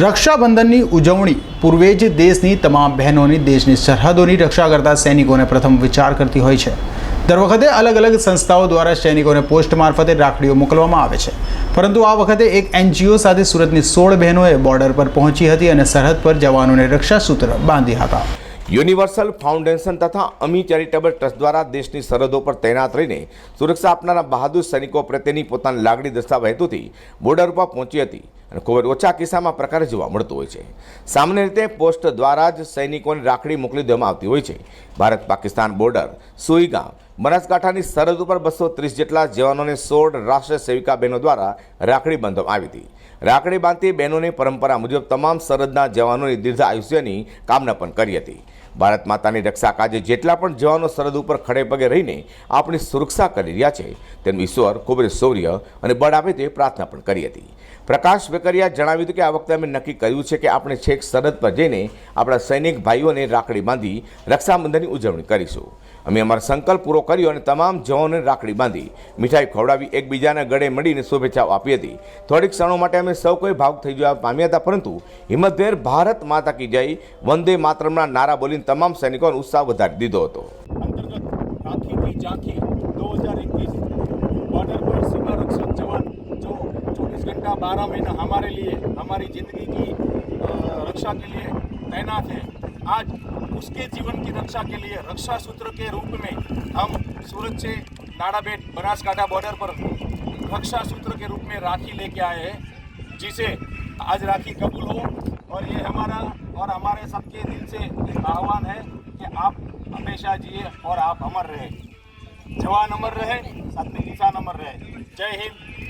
રક્ષાબંધનની ઉજવણી. પૂર્વે જ દેશની તમામ બહેનોની દેશની સરહદોની રક્ષા કરતા સૈનિકોને પ્રથમ વિચાર કરતી હોય છે. દર વખતે અલગ અલગ સંસ્થાઓ દ્વારા સૈનિકોને પોસ્ટ મારફતે રાખડીઓ મોકલવામાં આવે છે. પરંતુ આ વખતે એક એનજીઓ સાથે સુરતની સોળ બહેનોએ બોર્ડર પર પહોંચી હતી અને સરહદ પર જવાનોને રક્ષાસૂત્ર બાંધ્યા હતા. યુનિવર્સલ ફાઉન્ડેશન તથા અમી ચેરિટેબલ ટ્રસ્ટ દ્વારા દેશની સરહદો પર તૈનાત રહીને સુરક્ષા આપનારા બહાદુર સૈનિકો પ્રત્યેની પોતાની લાગણી દર્શાવવા હેતુથી બોર્ડર ઉપર પહોંચી હતી. અને ખૂબ જ ઓછા કિસ્સામાં પ્રકારે જોવા મળતું હોય છે. સામાન્ય રીતે પોસ્ટ દ્વારા જ સૈનિકોને રાખડી મોકલી દેવામાં આવતી હોય છે. ભારત પાકિસ્તાન બોર્ડર સુઈગામ બનાસકાંઠાની સરહદ ઉપર બસો ત્રીસ જેટલા જવાનોને સોળ રાષ્ટ્રીય સેવિકા બહેનો દ્વારા રાખડી બાંધવામાં આવી હતી. રાખડી બાંધતી બહેનોની પરંપરા મુજબ તમામ સરહદના જવાનોની દીર્ઘ આયુષ્યની કામના પણ કરી હતી. ભારત માતાની રક્ષા કાજે જેટલા પણ જવાનો સરહદ ઉપર ખડે પગે રહીને આપણી સુરક્ષા કરી રહ્યા છે તેનું ઈશ્વર ખૂબ જ શૌર્ય અને બળ આપે તે પ્રાર્થના પણ કરી હતી. પ્રકાશ વેકરિયા જણાવ્યું હતું કે આ વખતે અમે નક્કી કર્યું છે કે આપણે છેક સરહદ પર જઈને આપણા સૈનિક ભાઈઓને રાખડી બાંધી રક્ષાબંધનની ઉજવણી કરીશું. અમે અમારો સંકલ્પ પૂરો કર્યો અને તમામ જવાનોને રાખડી બાંધી મીઠાઈ ખવડાવી એકબીજાના ગળે મળીને શુભેચ્છાઓ આપી હતી. થોડીક ક્ષણો માટે અમે સૌ કોઈ ભાવુક થઈ જવા પામ્યા હતા, પરંતુ હિંમતભેર ભારત માતા કી જય વંદે માતરમના નારા બોલીને તમામ સૈનિકોનો ઉત્સાહ વધારી દીધો હતો. 24 घंटा 12 महीना हमारे लिए, हमारी ज़िंदगी की रक्षा के लिए तैनात है। आज उसके जीवन की रक्षा के लिए रक्षा सूत्र के रूप में हम सूरत से नाड़ाबेट, बनासकाठा बॉर्डर पर रक्षा सूत्र के रूप में राखी लेके आए हैं, जिसे आज राखी कबूल हो। और ये हमारा और हमारे सबके दिल से आह्वान है कि आप हमेशा जिए और आप अमर रहे। जवान अमर रहे, साथ में किसान अमर रहे। जय हिंद।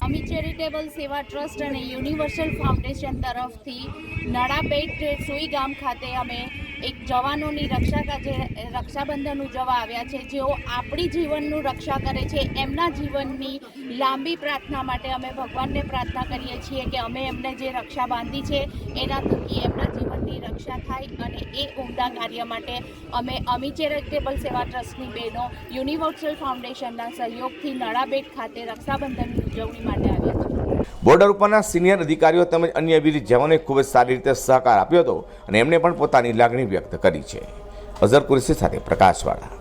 અમી ચેરિટેબલ સેવા ટ્રસ્ટ અને યુનિવર્સલ ફાઉન્ડેશન તરફથી નાણાપેટ સુઈ ગામ ખાતે અમે એક જવાનોની રક્ષા જે રક્ષાબંધન ઉજવવા આવ્યા છે, જેઓ આપણી જીવનનું રક્ષા કરે છે, એમના જીવનની લાંબી પ્રાર્થના માટે અમે ભગવાનને પ્રાર્થના કરીએ છીએ કે અમે એમને જે રક્ષા બાંધી છે, એના થકી એમના જીવનની રક્ષા થાય અને એ ઉમદા કાર્ય માટે અમે અમી ચેરિટેબલ સેવા ટ્રસ્ટની બહેનો યુનિવર્સલ ફાઉન્ડેશનના સહયોગથી નળાબેટ ખાતે રક્ષાબંધનની ઉજવણી માટે આવ્યા છીએ. બોર્ડર ઉપરના સિનિયર અધિકારીઓ તેમજ અન્ય વીર જવાનોએ ખૂબ જ સારી રીતે સહકાર આપ્યો હતો અને એમણે પણ પોતાની લાગણી વ્યક્ત કરી છે. અઝર કુરેશી સાથે પ્રકાશવાળા